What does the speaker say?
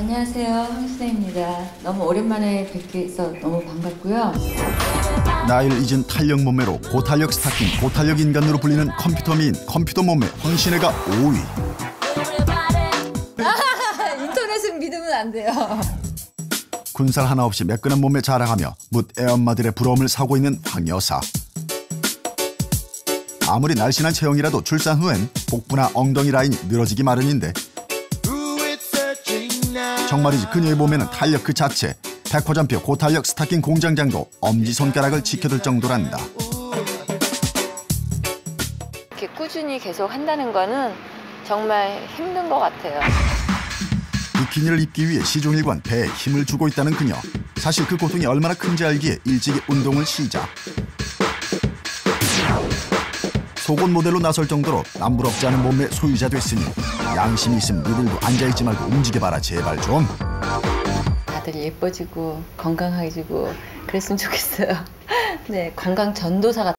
안녕하세요. 황신혜입니다. 너무 오랜만에 뵙게 해서 너무 반갑고요. 나이를 잊은 탄력 몸매로 고탄력 스타킹, 고탄력 인간으로 불리는 컴퓨터 미인 컴퓨터 몸매 황신혜가 5위. 인터넷은 믿으면 안 돼요. 군살 하나 없이 매끈한 몸매 자랑하며 묻 애엄마들의 부러움을 사고 있는 황 여사. 아무리 날씬한 체형이라도 출산 후엔 복부나 엉덩이 라인이 늘어지기 마련인데 정말이지 그녀의 몸에는 탄력 그 자체 백화점표 고탄력 스타킹 공장장도 엄지손가락을 지켜둘 정도란다. 이렇게 꾸준히 계속 한다는 거는 정말 힘든 것 같아요. 비키니를 입기 위해 시종일관 배에 힘을 주고 있다는 그녀. 사실 그 고통이 얼마나 큰지 알기에 일찍이 운동을 시작 속옷 모델로 나설 정도로 남부럽지 않은 몸매 소유자 됐으니 양심이 있으면 누들고 앉아있지 말고 움직여봐라 제발 좀 다들 예뻐지고 건강해지고 그랬으면 좋겠어요. 네, 건강 전도사 같